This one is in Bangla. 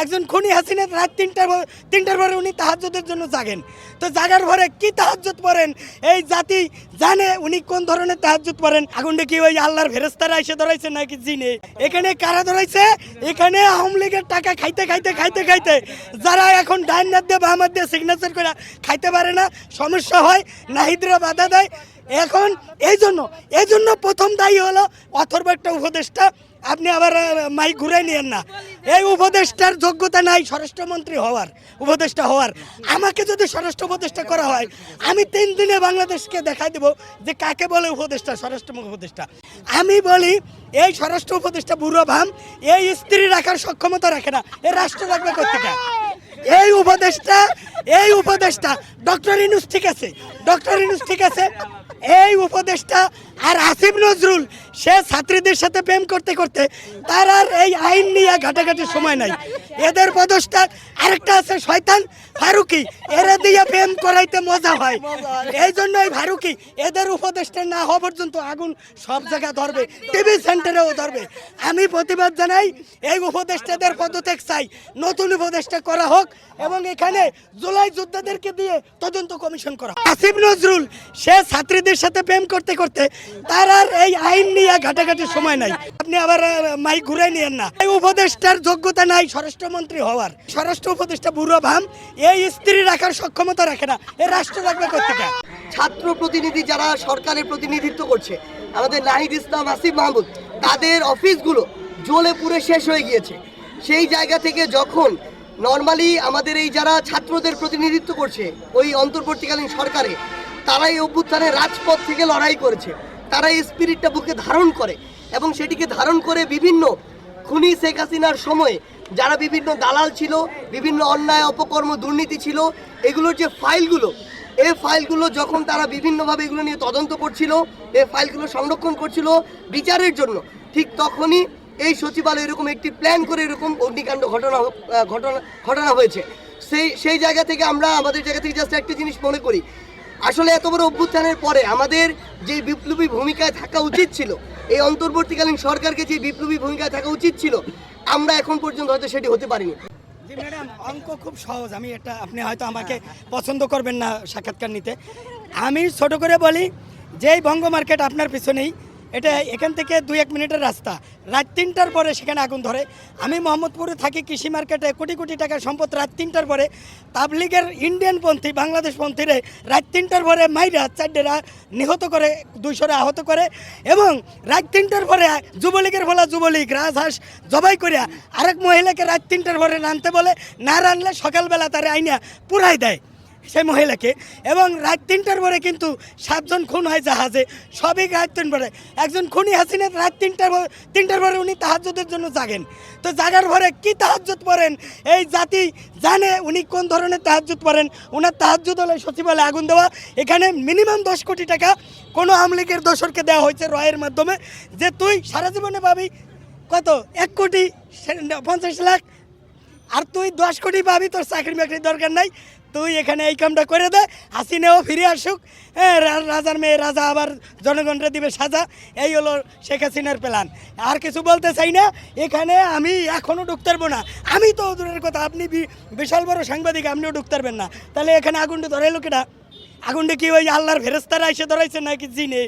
একজন খুনি হাসিনা রাত তিনটার তিনটার পরে উনি তাহাজ্জুদের জন্য জাগেন। তো জাগার পরে কি তাহাজ্জুদ পড়েন? এই জাতি জানে উনি কোন ধরনের তাহাজ্জুদ পড়েন। আগুনটা কি ওই আল্লাহর ফেরেস্তারা এসে ধরাইছে নাকি জিনে? এখানে কারা ধরাইছে? এখানে আওয়ামী লীগের টাকা খাইতে খাইতে খাইতে খাইতে যারা এখন ডাইন নাদ দিয়ে বাম দিয়ে সিগনেচার করে খাইতে পারে না, সমস্যা হয়, নাহিদরা বাধা দেয়। এখন এই জন্য এই জন্য প্রথম দায়ী হলো অথর্ব একটা উপদেষ্টা। আপনি আবার মাইক ঘুরাই নিয়েন না। এই উপদেষ্টার যোগ্যতা নাই স্বরাষ্ট্রমন্ত্রী হওয়ার, উপদেষ্টা হওয়ার। আমাকে যদি স্বরাষ্ট্র উপদেষ্টা করা হয়, আমি তিন দিনে বাংলাদেশকে দেখাই দেব যে কাকে বলে উপদেষ্টা স্বরাষ্ট্র উপদেষ্টা। আমি বলি, এই স্বরাষ্ট্র উপদেষ্টা বুড়ো ভাম, এই স্ত্রী রাখার সক্ষমতা রাখে না, এ রাষ্ট্র রাখবে কোথেকে এই উপদেষ্টা এই উপদেষ্টা, ডক্টর ইনুস ঠিক আছে ডক্টর ইনুস ঠিক আছে? এই উপদেশটা আর আসিফ নজরুল, সে ছাত্রীদের সাথে প্রেম করতে করতে তার আর এই আইন নিয়ে ঘাটাঘাটির সময় নাই। এদের পদস্থা আরেকটা আছে শয়তান ফারুকি, এরা দিয়ে প্রেম করাইতে মজা হয়। এই জন্য এই ফারুকি, এদের উপদেশটা না হওয়া পর্যন্ত আগুন সব জায়গায় ধরবে, টিভি সেন্টারেও ধরবে। আমি প্রতিবাদ জানাই, এই উপদেষ্টাদের পদত্যাগ চাই। নতুন উপদেষ্টা করা হোক এবং এখানে জুলাই যোদ্ধাদেরকে দিয়ে তদন্ত কমিশন করা হোক। আসিফ নজরুল সে ছাত্রীদের সাথে প্রেম করতে করতে তার আর এই আইন নিয়ে ঘাটাঘাটির সময় নাই। আপনি আবার আহ, মাইক ঘুরাই নিয়েন না। এই উপদেষ্টার যোগ্যতা নাই স্বরাষ্ট্রমন্ত্রী হওয়ার। স্বরাষ্ট্র উপদেষ্টা বুড়ো ভাম এই স্ত্রী রাখার সক্ষমতা রাখে না। এ রাষ্ট্র রাখবে কোথেকে ছাত্র প্রতিনিধি যারা সরকারের প্রতিনিধিত্ব করছে আমাদের নাহিদ ইসলাম আসিফ মাহমুদ তাদের অফিসগুলো জ্বলে পুড়ে শেষ হয়ে গিয়েছে। সেই জায়গা থেকে যখন নর্মালি আমাদের এই যারা ছাত্রদের প্রতিনিধিত্ব করছে, ওই অন্তর্বর্তীকালীন সরকারে তারা এই অভ্যুত্থানে রাজপথ থেকে লড়াই করেছে। তারা এই স্পিরিটটা বুকে ধারণ করে এবং সেটিকে ধারণ করে বিভিন্ন খুনি শেখ হাসিনার সময়ে যারা বিভিন্ন দালাল ছিল, বিভিন্ন অন্যায়, অপকর্ম, দুর্নীতি ছিল, এগুলোর যে ফাইলগুলো এই ফাইলগুলো যখন তারা বিভিন্নভাবে এগুলো নিয়ে তদন্ত করছিল এই ফাইলগুলো সংরক্ষণ করছিল বিচারের জন্য, ঠিক তখনই এই সচিবালয় এরকম একটি প্ল্যান করে এরকম অগ্নিকাণ্ড ঘটনা ঘটনা ঘটনা হয়েছে। সেই সেই জায়গা থেকে আমরা, আমাদের জায়গা থেকে জাস্ট একটা জিনিস মনে করি। আসলে এত বড় অভ্যুত্থানের পরে আমাদের যে বিপ্লবী ভূমিকায় থাকা উচিত ছিল, এই অন্তর্বর্তীকালীন সরকারকে যে বিপ্লবী ভূমিকায় থাকা উচিত ছিল, আমরা এখন পর্যন্ত হয়তো সেটি হতে পারিনি। ম্যাডাম অঙ্ক খুব সহজ। আমি এটা, আপনি হয়তো আমাকে পছন্দ করবেন না সাক্ষাৎকার নিতে। আমি ছোট করে বলি, যেই বঙ্গ মার্কেট আপনার পিছনেই এটা এখান থেকে দুই এক মিনিটের রাস্তা। রাত তিনটার পরে সেখানে আগুন ধরে। আমি মোহাম্মদপুরে থাকি কৃষি মার্কেটে কোটি কোটি টাকার সম্পদ রাত তিনটার পরে। তাবলিগের ইন্ডিয়ান পন্থী, বাংলাদেশ পন্থীরে রাত তিনটার পরে মাইরা চারডেরা নিহত করে, দুইশোরে আহত করে এবং রাত তিনটার পরে যুবলীগের বলা যুবলীগ, রাজহাঁস জবাই করিয়া আরেক মহিলাকে রাত তিনটার পরে রানতে বলে, না রানলে সকালবেলা তারে আইনা পুরাই দেয়। সেই মহিলাকে। এবং রাত তিনটার পরে কিন্তু সাতজন খুন হয় জাহাজে। সবই রাত তিন পরে। একজন খুনি হাসিনা রাত তিনটার তিনটার পরে উনি তাহাজ্জুদের জন্য জাগেন। তো জাগার পরে কি তাহাজ্জুদ পড়েন? এই জাতি জানে উনি কোন ধরনের তাহাজ্জুদ পড়েন। ওনার তাহাজ্জুদ হলে সচিবালয়ে আগুন দেওয়া। এখানে মিনিমাম দশ কোটি টাকা কোনো আওয়ামী লীগের দোসরকে দেওয়া হয়েছে রয়ের মাধ্যমে। যে তুই সারা জীবনে পাবি কত? এক কোটি পঞ্চাশ লাখ আর তুই দশ কোটি পাবি, তোর চাকরি বাকরির দরকার নাই। তুই এখানে এই কামটা করে দে, হাসিনেও ফিরে আসুক। হ্যাঁ রাজার মেয়ে রাজা আবার জনগণরে দিবে সাজা। এই হলো শেখ হাসিনার প্ল্যান আর কিছু বলতে চাই না, এখানে আমি এখনও ঢুকতে পারব না। আমি তো দূরের কথা, আপনি বিশাল বড় সাংবাদিক, আপনিও ঢুকতে পারবেন না। তাহলে এখানে আগুনটা ধরাইলো কেটা আগুনটা কি ওই আল্লাহর ফেরেস্তারা এসে ধরাইছে নাকি জিনে?